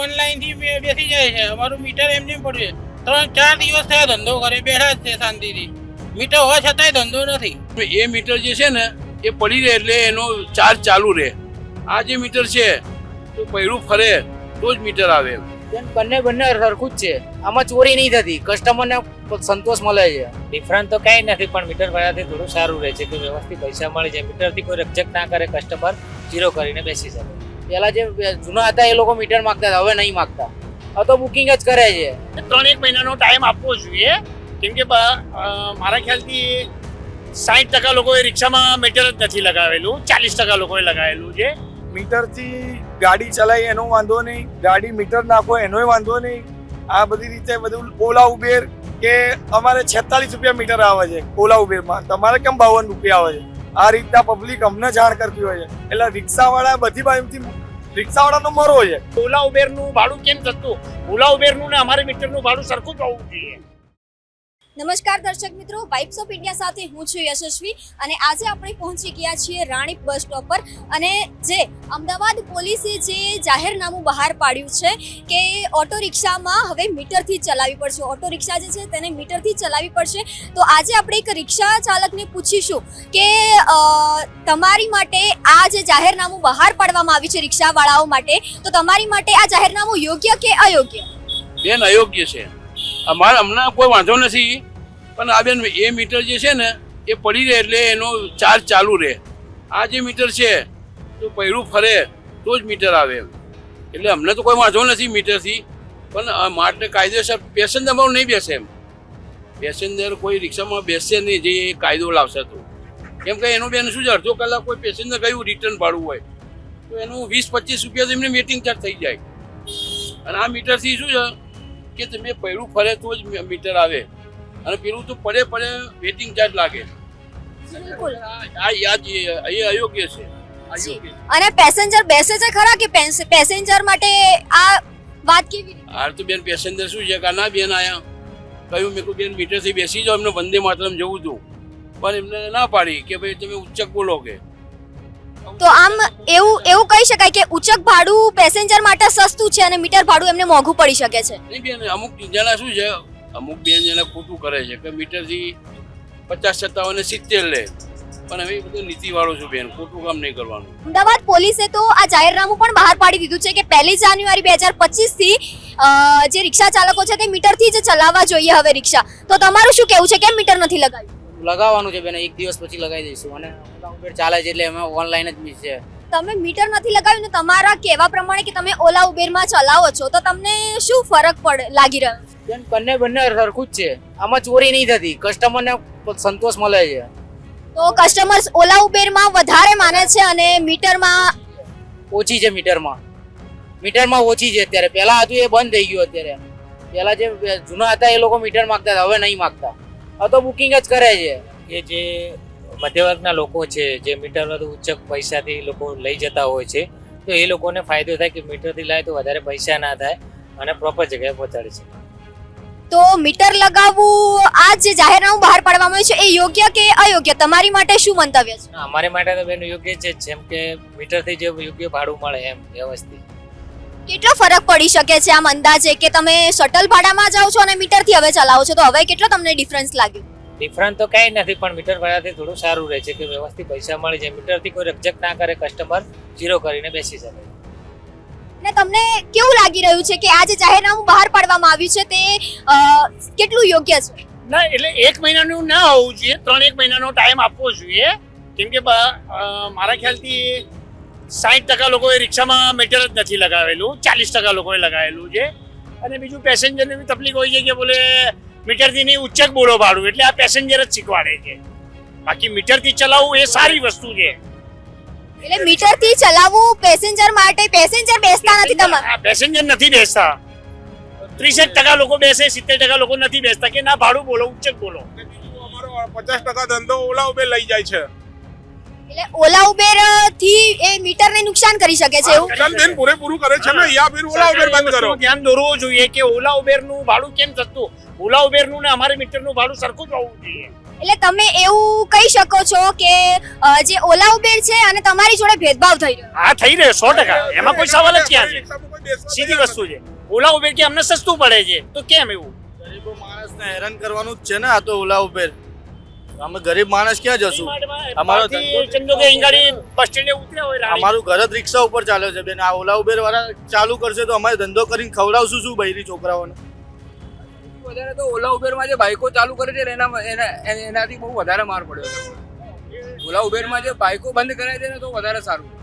ઓનલાઈનથી બેસી જાય છે. અમારું મીટર એમને એમ પડ્યું છે ત્રણ ચાર દિવસ થયા ધંધો કરે બેઠા જ છે શાંતિથી. મીટર હોવા છતાંય ધંધો નથી. એ મીટર જે છે ને એ પડી રહે એટલે એનો ચાર્જ ચાલુ રહે. આ જે મીટર છે તો પૈરું ફરે તો જ મીટર આવે. બેન બંને બંને સરખું જ છે. આમાં ચોરી નહીં થતી. કસ્ટમરને સંતોષ મળે છે. ડિફરન્સ તો કઈ નથી પણ મીટર ભરાથી થોડું સારું રહે છે કે વ્યવસ્થિત પૈસા મળે છે. મીટરથી કોઈ રક્ષક ના કરે કસ્ટમર ઝીરો કરીને બેસી શકે. પેલા જે જૂના હતા એ લોકો મીટર માંગતા હતા હવે નહીં માંગતા. હવે તો બુકિંગ જ કરે છે. ત્રણ એક મહિનાનો ટાઈમ આપવો જોઈએ. કેમ કે મારા ખ્યાલથી સાઠ ટકા લોકોએ રિક્ષામાં મીટર જ નથી લગાવેલું. ચાલીસ ટકા લોકોએ લગાવેલું છે. મીટરથી ગાડી ચલાવી એનો વાંધો નહીં. ગાડી મીટર નાખો એનોય વાંધો નહીં. આ બધી રીતે બધું ઓલા ઉબેર કે અમારે છેતાલીસ રૂપિયા મીટર આવે છે ઓલા ઉબેરમાં. તમારે કેમ બાવન રૂપિયા આવે છે? આ રીતના પબ્લિક અમને જાણ કરતી હોય છે. એટલે રિક્ષાવાળા બધી બાજુથી રિક્ષાવાળાનો મરો છે. ઓલા ઉબેરનું ભાડું કેમ થતું ઓલા ઉબેરનું ને અમારે મીટરનું ભાડું સરખું જ હોવું જોઈએ. નમસ્કાર દર્શક મિત્રો વાઇબ્સ ઓફ ઇન્ડિયા સાથે હું છું યશસ્વી અને આજે આપણે પહોંચી ગયા છીએ રાણીપ બસ સ્ટોપ પર અને જે અમદાવાદ પોલીસે જે જાહેરનામું બહાર પાડ્યું છે કે ઓટો રિક્ષામાં હવે મીટરથી ચલાવવી પડશે. ઓટો રિક્ષા જે છે તેને મીટરથી ચલાવવી પડશે. તો આજે આપણે એક રિક્ષા ચાલકને પૂછીશું કે તમારી માટે આ જે જાહેરનામું બહાર પાડવામાં આવ્યું છે રિક્ષાવાળાઓ માટે, તો તમારી માટે આ જાહેરનામું યોગ્ય કે અયોગ્ય? બેન, અયોગ્ય છે. અમારે હમણાં કોઈ વાંધો નથી. પણ આ બેન, એ મીટર જે છે ને, એ પડી રહે એટલે એનો ચાર્જ ચાલુ રહે. આ જે મીટર છે તો પૈરું ફરે, તો જ મીટર આવે એટલે અમને તો કોઈ વાંધો નથી મીટરથી. પણ માટે કાયદેસર પેસેન્જરમાં નહીં બેસે એમ. પેસેન્જર કોઈ રિક્ષામાં બેસશે નહીં, જે કાયદો લાવશે તો. કેમ કે એનું બેન શું છે, અડધો કલાક કોઈ પેસેન્જર ગયું રિટર્ન ભાડું હોય. તો એનું વીસ પચીસ રૂપિયા તો એમને વેટિંગ ચાર્જ થઈ જાય. અને આ મીટરથી શું છે કે તમે પૈડું ફરે તો જ મીટર આવે. અને પેલું તો પડે પડે વેટિંગ ચાર્જ લાગે. બિલકુલ. આ યાદ એ અયોગ્ય છે. અને પેસેન્જર બેસે છે ખરા કે પેસેન્જર માટે આ વાત કેવી હાલ તો બેન પેસેન્જર શું છે? કે ના બેન આયા? કહ્યું મેં બેન મીટરથી બેસી જાઓ એમને વંદે માતરમ જવું હતું પણ એમને ના પાડી કે ભાઈ તમે ઉચ્ચક બોલો કે. તો આમ એવું એવું કહી શકાય કે ઉચક ભાડું પેસેન્જર માટે સસ્તું છે અને મીટર ભાડું એમને મોંઘું પડી શકે છે. નહીં બેન અમુક જણા શું છે? અમુક બેન જણા ખોટું કરે છે કે મીટરથી પચાસ સત્તાવન સિત્તેર લે. પણ હવે બધું નીતિવાળો છું બેન ખોટું કામ નહીં કરવાનું. અમદાવાદ પોલીસે તો આ જાહેરનામું પણ બહાર પાડી દીધું છે કે પહેલી જાન્યુઆરી બે હજાર પચીસથી જે રિક્ષા ચાલકો છે તે મીટરથી જ ચલાવવા જોઈએ હવે રિક્ષા. તો તમારું શું કેવું છે? કેમ મીટર નથી લગાવ્યું? લગાવવાનું છે બેન એક દિવસ પછી લગાવી દઈશું. અને ઓલા ઉબેર ચાલે છે એટલે અમે ઓનલાઈન જ બી છે. તમે મીટર નથી લગાવ્યું ને તમારા કહેવા પ્રમાણે કે તમે ઓલા ઉબેરમાં ચલાવો છો તો તમને શું ફરક પડે લાગી રહ્યો? બેન બંને બંને સરખું જ છે. આમાં ચોરી નહીં થતી. કસ્ટમરને સંતોષ મળે છે. તો કસ્ટમર્સ ઓલા ઉબેરમાં વધારે માને છે અને મીટરમાં? ઓછી છે મીટરમાં. મીટરમાં ઓછી છે અત્યારે. પહેલાં હતું એ બંધ થઈ ગયું અત્યારે. પહેલાં જે જૂના હતા એ લોકો મીટર માંગતા હતા હવે નહીં માંગતા. હવે તો બુકિંગ જ કરે છે. કે જે મધ્યવર્ગના લોકો છે જે મીટર ઉચ્ચ પૈસાથી લોકો લઈ જતા હોય છે તો એ લોકોને ફાયદો થાય કે મીટરથી લાવે તો વધારે પૈસા ના થાય અને પ્રોપર જગ્યાએ પહોંચાડે છે. તો મીટર લગાવવું આ જે જાહેરનામું બહાર પાડવામાં આવ્યું છે એ યોગ્ય કે અયોગ્ય? તમારી માટે શું મંતવ્ય છે? અમારે માટે તો બેન યોગ્ય છે જેમ કે મીટરથી જે યોગ્ય ભાડું મળે એમ વ્યવસ્થિત. કેટલો ફરક પડી શકે છે આમ અંદાજે? કે તમે શટલ ભાડામાં જાઓ છો અને મીટરથી હવે ચલાવો છો? તો હવે કેટલો તમને ડિફરન્સ લાગ્યો? ડિફરન્સ તો કઈ નથી પણ મીટર ભાડાથી થોડું સારું રહે છે કે વ્યવસ્થિત પૈસા મળે છે. મીટરથી કોઈ રકજક ના કરે કસ્ટમર ઝીરો કરીને બેસી શકે. ને તમને કેવું લાગી રહ્યું છે કે આ જે જાહેરનામું બહાર પાડવામાં આવ્યું છે તે કેટલું યોગ્ય છે? ના એટલે એક મહિનાનું ના હોવું જોઈએ ત્રણ એક મહિનાનો ટાઈમ આપવો જોઈએ. કેમ કે મારા ખ્યાલથી સાઠ ટકા લોકોએ રિક્ષામાં મીટર જ નથી લગાવેલું ચાલીસ ટકા લોકોએ લગાવેલું છે. અને બીજું પેસેન્જરને બી તકલીફ હોય છે કે બોલે મીટરથી નહીં ઉચ્ચક બોલો ભાડું. એટલે આ પેસેન્જર જ શીખવાડે છે. બાકી મીટરથી ચલાવવું એ સારી વસ્તુ છે. એટલે મીટરથી ચલાવવું પેસેન્જર માટે પેસેન્જર બેસતા નથી તમારે? પેસેન્જર નથી બેસતા. ત્રીસેક ટકા લોકો બેસે સિત્તેર ટકા લોકો નથી બેસતા કે ના ભાડું બોલો ઉચ્ચક બોલો. અમારો પચાસ ટકા ધંધો ઓલા ઉબેર લઈ જાય છે. એટલે ઓલા ઉબેરથી એ મીટરને નુકસાન કરી શકે છે એવું? નુકસાન બેન પૂરેપૂરું કરે છે. ને યા ફિર ઓલા ઉબેર બંધ કરો. ધ્યાન દોરવું જોઈએ કે ઓલા ઉબેરનું ભાડું કેમ થતું ઓલા ઉબેરનું ને અમારે મીટરનું ભાડું સરખું જ હોવું જોઈએ. એટલે તમે એવું કહી શકો છો કે જે ઓલા ઉબેર છે અને તમારી જોડે ભેદભાવ થઈ રહ્યો. હા થઈ રહ્યો સો ટકા. એમાં કોઈ સવાલ જ ક્યાં છે? સીધી વસ્તુ છે. ઓલા ઉબેર કે અમને સસ્તું પડે છે? તો કેમ એવું? ગરીબો માણસને હેરાન કરવાનું જ છે ને આ તો ઓલા ઉબેર અમે ગરીબ માણસ ક્યાં જશું? અમારો. અમારું ઘર જ રિક્ષા ઉપર ચાલે છે. બેન આ ઓલા ઉબેર વાળા ચાલુ કરશે તો અમારે ધંધો કરીને ખવડાવશું શું બૈરી છોકરાઓને? વધારે તો ઓલા ઉબેરમાં જે બાઇકો ચાલુ કરે છે એના એના- એના- એનાથી બહુ વધારે માર પડ્યો છે. ઓલા ઉબેરમાં જે બાઇકો બંધ કરાય છે ને તો વધારે સારું.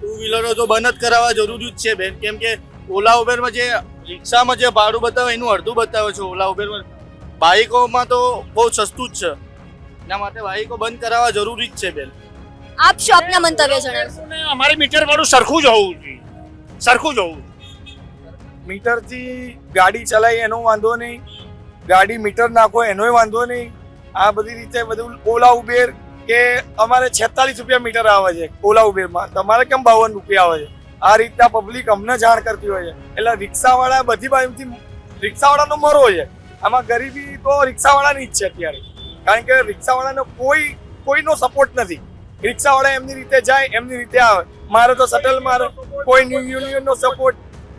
ટુ વ્હીલરો તો બંધ જ કરાવવા જરૂરી જ છે બેન. કેમ કે ઓલા ઉબેરમાં જે રિક્ષામાં જે ભાડું બતાવે એનું અડધું બતાવે છે. ઓલા ઉબેરમાં બાઇકોમાં તો બહુ સસ્તું જ છે. એના માટે બાઇકો બંધ કરાવવા જરૂરી જ છે બેન. આપ શું આપના મંતવ્ય જણાવશો અમારે મીટર વાળું સરખું જ હોવું જોઈએ. સરખું જ હોવું. મીટરથી ગાડી ચલાવી એનો વાંધો નહીં. ગાડી મીટર નાખો એનોય વાંધો નહીં. આ બધી રીતે બધું ઓલા ઉબેર કે અમારે છેતાલીસ રૂપિયા મીટર આવે છે ઓલા ઉબેરમાં. તમારે કેમ બાવન રૂપિયા આવે છે? આ રીતના પબ્લિક અમને જાણ કરતી હોય છે. એટલે રિક્ષાવાળા બધી બાજુથી રિક્ષાવાળાનો મરો છે. આમાં ગરીબી તો રિક્ષાવાળાની જ છે અત્યારે. કારણ કે રિક્ષાવાળાનો કોઈ, કોઈનો સપોર્ટ નથી. રિક્ષાવાળા એમની રીતે જાય, એમની રીતે આવે. મારે તો શટલ મારો. કોઈ ન્યૂ યુનિયનનો સપોર્ટ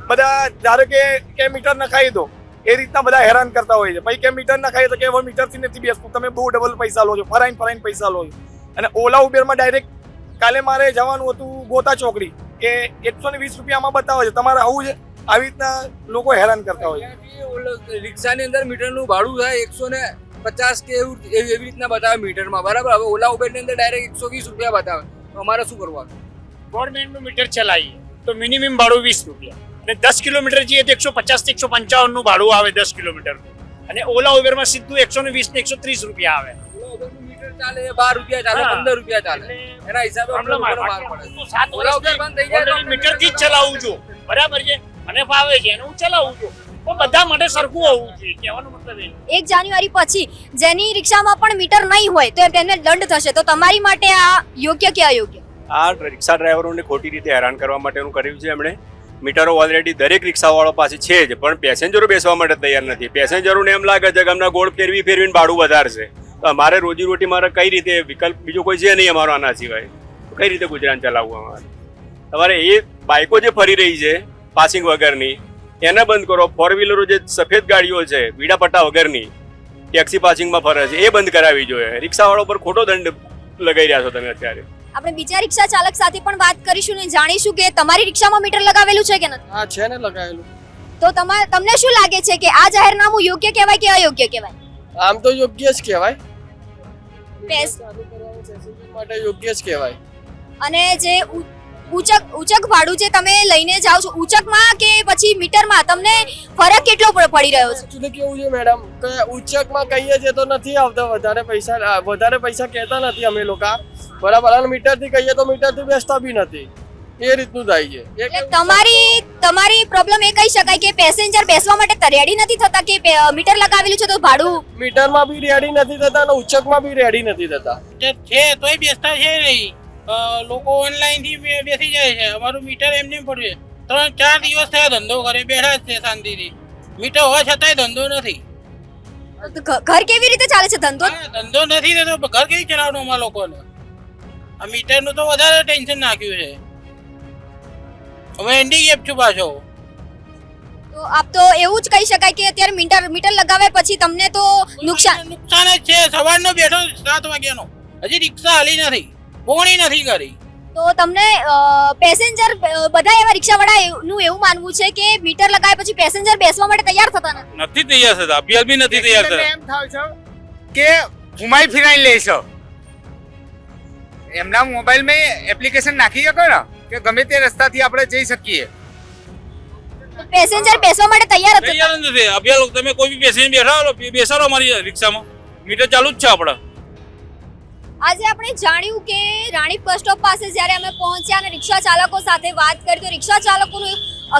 બધા ધારો કે કે મીટર નખાઈ દો. એ રીતના બધા હેરાન કરતા હોય છે. પછી કે મીટર નખાઈ તો કે હવે મીટરથી નથી બેસતું. તમે બહુ ડબલ પૈસા લો છો. ફરાઈને ફરાઈને પૈસા લો છો. અને ઓલા ઉબેરમાં ડાયરેક્ટ કાલે મારે જવાનું હતું ગોતા ચોકડી. કે એકસો ને વીસ રૂપિયામાં બતાવે છે. તમારે આવું છે? આવી રીતના લોકો હેરાન કરતા હોય છે. ત્યાંથી ઓલો રિક્ષાની અંદર મીટરનું ભાડું થાય એકસો ને પચાસ કે એવું એવી રીતના બતાવે મીટરમાં. બરાબર? હવે ઓલા ઉબેરની અંદર ડાયરેક્ટ એકસો વીસ રૂપિયા બતાવે. તો અમારે શું કરવાનું ગવર્મેન્ટનું મીટર ચલાવીએ તો મિનિમમ ભાડું વીસ રૂપિયા. અને દસ કિલોમીટર જઈએ તો એકસો પચાસથી એકસો પંચાવનનું ભાડું આવે દસ કિલોમીટરનું. અને ઓલા ઉબેરમાં સીધું એકસો ને વીસ ને એકસો ત્રીસ રૂપિયા આવે. મીટર ચાલે બાર રૂપિયા ચાલે પંદર રૂપિયા ચાલે. એના હિસાબે સાત ઓલા ઉબેર થઈ જાય મીટરથી જ ચલાવું છું. બરાબર છે? અને ફાવે છે અને હું ચલાવું છું. પણ બધા માટે સરખું હોવું જોઈએ કહેવાનો મતલબ એ. એક જાન્યુઆરી પછી જેની રિક્ષામાં પણ મીટર નહીં હોય તો તેને દંડ થશે. તો તમારી માટે આ યોગ્ય કે અયોગ્ય? આ રિક્ષા ડ્રાઈવરોને ખોટી રીતે હેરાન કરવા માટેનું કર્યું છે એમણે. મીટરો ઓલરેડી દરેક રિક્ષાવાળો પાસે છે જ પણ પેસેન્જરો બેસવા માટે તૈયાર નથી. પેસેન્જરોને એમ લાગે છે કે અમને ગોળ ફેરવી ફેરવીને ભાડું વધારશે. તો અમારે રોજીરોટી મારે કઈ રીતે વિકલ્પ બીજો કોઈ છે નહીં અમારો આના સિવાય? કઈ રીતે ગુજરાન ચલાવવું અમારે? તમારે એ બાઇકો જે ફરી રહી છે પાસિંગ વગરની. એને બંધ કરો. ફોર વ્હીલરો જે સફેદ ગાડીઓ છે વીડા પટ્ટા વગરની ટેક્સી પાસિંગમાં ફરે છે એ બંધ કરાવી જોઈએ. રિક્ષાવાળો પર ખોટો દંડ લગાઈ રહ્યા છો તમે અત્યારે. આપણે બીજા રિક્ષા ચાલક સાથે પણ વાત કરીશું ને જાણીશું કે તમારી રિક્ષામાં મીટર લગાવેલું છે કે નથી? હા છે ને લગાવેલું. તો તમારે તમને શું લાગે છે કે આ જાહેરનામું યોગ્ય કહેવાય કે અયોગ્ય કહેવાય? આમ તો યોગ્ય જ કહેવાય. માટે યોગ્ય જ કહેવાય. અને જે ઉચક ઉચક ભાડું જે તમે લઈને જાઓ છો ઉચકમાં કે પછી મીટરમાં? તમને ફરક કેટલો પડી રહ્યો છે? એકચ્યુઅલી કેવું છે મેડમ કે ઉચકમાં કહીએ છીએ તો નથી આવતા વધારે પૈસા વધારે પૈસા કહેતા નથી અમે લોકો. બરાબર અને મીટરથી કહીએ તો મીટરથી બેસતા બી નથી. એ રીતનું થાય છે. એટલે તમારી તમારી પ્રોબ્લેમ એ કહી શકાય કે પેસેન્જર બેસવા માટે રેડી નથી થતા કે મીટર લગાવેલું છે તો ભાડું? મીટરમાં બી રેડી નથી થતા અને ઉચ્ચકમાં બી રેડી નથી થતા. કે છે તોય બેસતા છે નહીં. લોકો ઓનલાઈનથી બેસી જાય છે. અમારું મીટર એમને એમ પડ્યું છે. ત્રણ ચાર દિવસ થયા ધંધો કરે બેઠા જ છે શાંતિથી. મીટર હોવા છતાંય ધંધો નથી. ઘર કેવી રીતે ચાલે છે ધંધો? ધંધો નથી તો ઘર કેવી ચલાવવાનું અમારા લોકોને? આ મીટરનું તો વધારે ટેન્શન નાખ્યું છે. હવે હેન્ડીકેપ છું પાછો. તો આપ તો એવું જ કહી શકાય કે અત્યારે મીટર મીટર લગાવ્યા પછી તમને તો નુકસાન નુકસાન જ છે. સવારનો બેઠો સાત વાગ્યાનો. હજી રિક્ષા હાલી નથી. પોણી નથી કરી. તો તમને પેસેન્જર બધા એવા રિક્ષાવાળા નું એવું માનવું છે કે મીટર લગાવ્યા પછી પેસેન્જર બેસવા માટે તૈયાર થતા નથી? નથી તૈયાર થતા. અભિયાન બી નથી તૈયાર થતા. એમ થાવ છો કે ઘુમાઈ ફિરાઈ લેશો એમના મોબાઈલ મેં એપ્લિકેશન નાખી શકો ને? કે ગમે તે રસ્તાથી આપણે જઈ શકીએ. પેસેન્જર બેસવા માટે તૈયાર હતા તૈયાર નથી. અભિયાન તમે કોઈ બી પેસેન્જર બેસાડો બેસાડો મારી રિક્ષામાં. મીટર ચાલુ જ છે આપણા. આજે આપણે જાણ્યું કે રાણીપ બસ સ્ટોપ પાસે જ્યારે અમે પહોંચ્યા અને રિક્ષા ચાલકો સાથે વાત કરી, તો રિક્ષા ચાલકોનું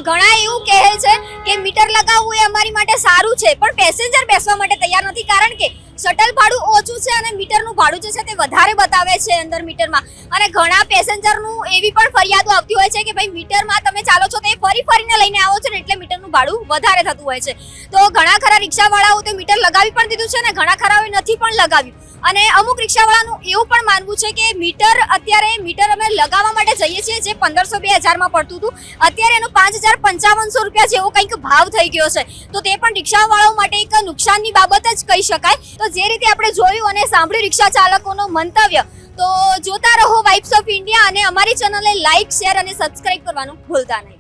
ઘણા એવું કહે છે કે મીટર લગાવવું એ અમારી માટે સારું છે, પણ પેસેન્જર બેસવા માટે તૈયાર નથી, કારણ કે શટલ ભાડું ઓછું છે અને મીટરનું ભાડું જે છે તે વધારે બતાવે છે અંદર મીટરમાં. અને ઘણા પેસેન્જરનું એવી પણ ફરિયાદો આવતી હોય છે કે ભાઈ, મીટરમાં તમે ચાલો છો તો ફરી ફરીને લઈને આવો છો ને, એટલે મીટરનું ભાડું વધારે થતું હોય છે. તો ઘણા ખરા રિક્ષાવાળાઓ તો મીટર લગાવી પણ દીધું છે ને ઘણા ખરાઓએ નથી પણ લગાવ્યું. અને અમુક રિક્ષાવાળાનું એવું પણ માનવું છે કે મીટર, અત્યારે મીટર અમે લગાવવા માટે જઈએ છીએ, જે પંદરસો બે હજારમાં પડતું હતું. અત્યારે એનો પાંચ હજાર પંચાવનસો રૂપિયા જેવો કંઈક ભાવ થઈ ગયો છે. તો તે પણ રિક્ષાવાળાઓ માટે એક નુકસાનની બાબત જ કહી શકાય. તો જે રીતે આપણે જોયું અને સાંભળ્યું રિક્ષા ચાલકોનું મંતવ્ય, તો જોતા રહો વાઇબ્સ ઓફ ઇન્ડિયા અને અમારી ચેનલને લાઇક શેર અને સબસ્ક્રાઇબ કરવાનું ભૂલતા નહીં.